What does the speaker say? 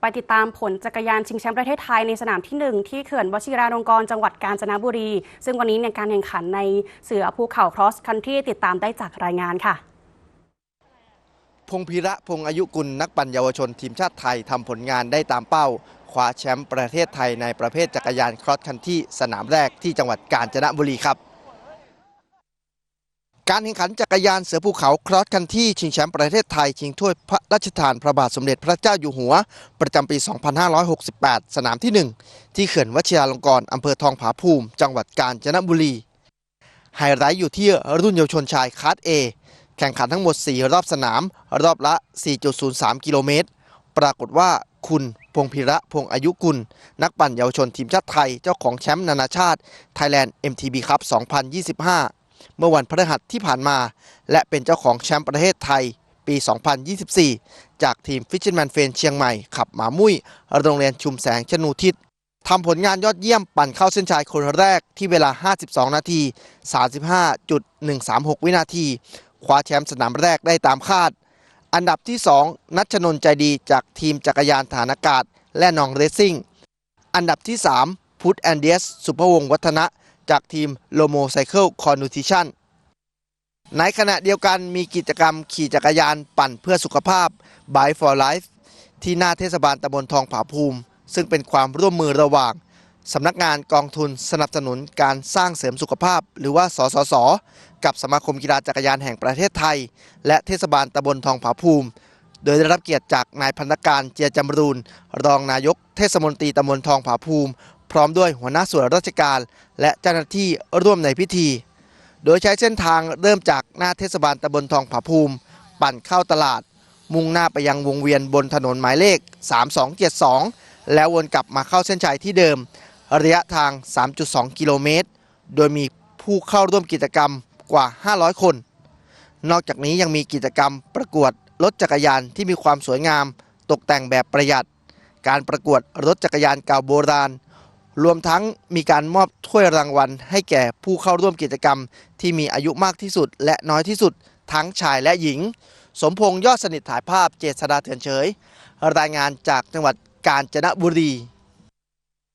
ไปติดตามผลจักรยานชิงแชมป์ประเทศไทยในสนามที่ 1 ที่เขื่อนวชิราลงกรณ์จังหวัดกาญจนบุรี ซึ่งวันนี้ในการแข่งขันในเสือภูเขา cross country ติดตามได้จากรายงานค่ะ พงพีระพงอายุกุลนักปั่นเยาวชนทีมชาติไทยทำผลงานได้ตามเป้าคว้าแชมป์ประเทศไทยในประเภทจักรยานครอสคันที่สนามแรกที่จังหวัดกาญจนบุรีครับ การแข่งขันจักรยานเสือภูเขาครอสคันที่ชิงแชมป์ประเทศไทย ชิงถ้วยพระราชทานพระบาทสมเด็จพระเจ้าอยู่หัว ประจำปี 2568 สนามที่ 1 ที่เขื่อนวชิราลงกรณ์อำเภอทองผาภูมิ จังหวัดกาญจนบุรี ไฮไลท์อยู่ที่รุ่นเยาวชนชายคลาส A แข่งขันทั้งหมด 4 รอบสนาม รอบละ 4.03 กิโลเมตร ปรากฏว่าคุณพงพิระพงอายุกุล นักปั่นเยาวชนทีมชาติไทยเจ้าของแชมป์นานาชาติ Thailand MTB Cup 2025 เมื่อวันพฤหัสที่ผ่านมา และเป็นเจ้าของแชมป์ประเทศไทย ปี 2024 จากทีม Fisherman f r i e n d เชียงใหม่ขับหมามุ้ยโรงเรียนชุมแสงชนูทิศทำผลงานยอดเยี่ยมปั่นเข้าเส้นชัยคนแรกที่เวลา 52 นาที 35.136 วินาที คว้าแชมป์สนามแรกได้ตามคาด อันดับที่ 2 นัชนน์ใจดีจากทีมจักรยานฐานอากาศ และนองเรซซิ่ง อันดับที่ 3 พุทธแอนเดียส สุภวงศ์วัฒนะ จากทีมโลโมไซเคิลคอนูทิชั่นในขณะเดียวกันมีกิจกรรมขี่จักรยานปั่นเพื่อสุขภาพ Bike for Life ที่หน้าเทศบาลตำบลทองผาภูมิ ซึ่งเป็นความร่วมมือระหว่างสำนักงานกองทุนสนับสนุนการสร้างเสริมสุขภาพ หรือว่า สสส กับสมาคมกีฬาจักรยานแห่งประเทศไทย และเทศบาลตำบลทองผาภูมิ โดยได้รับเกียรติจากนายพันธการเจียจำรูน รองนายกเทศมนตรีตำบลทองผาภูมิ พร้อมด้วยหัวหน้าส่วนราชการ และเจ้าหน้าที่ร่วมในพิธี โดยใช้เส้นทางเริ่มจากหน้าเทศบาลตำบลทองผาภูมิ ปั่นเข้าตลาด มุ่งหน้าไปยังวงเวียนบนถนนหมายเลข 3272 แล้ววนกลับมาเข้าเส้นชัยที่เดิม ระยะทาง 3.2 กิโลเมตร โดยมีผู้เข้าร่วมกิจกรรมกว่า 500 คน นอกจากนี้ยังมีกิจกรรมประกวดรถจักรยานที่มีความสวยงาม ตกแต่งแบบประหยัด การประกวดรถจักรยานเก่าโบราณ รวมทั้งมีการมอบถ้วยรางวัล ให้แก่ผู้เข้าร่วมกิจกรรม ที่มีอายุมากที่สุด และน้อยที่สุด ทั้งชายและหญิง สมพงษ์ยอดสนิทถ่ายภาพเจษดาเถื่อนเฉย รายงานจากจังหวัดกาญจนบุรี